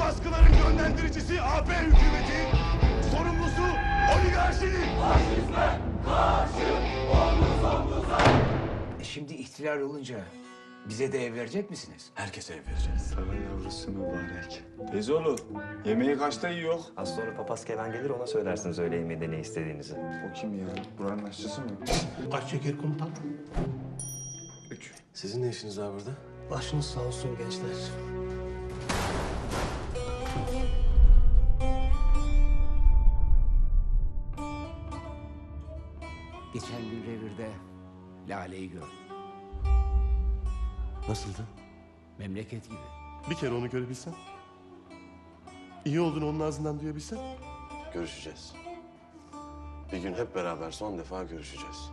baskıların yönlendiricisi AP hükümeti, sorumlusu oligarşinin. E şimdi ihtilal olunca bize de ev verecek misiniz? Herkese ev vereceğiz. Saray yavrusu mübarek. Teyzeoğlu, yemeği kaçta yiyor? Az sonra papaz Kenan gelir ona söylersiniz öğle yemeğinde ne istediğinizi. O kim ya? Buranın aşçısı mı? Kaç şeker komutan? Üç. Sizin ne işiniz var burada? Başınız sağ olsun gençler. Geçen gün revirde Lale'yi gördüm. Nasıldı? Memleket gibi. Bir kere onu görebilsen. İyi olduğunu onun ağzından duyabilsen. Görüşeceğiz. Bir gün hep beraber son defa görüşeceğiz.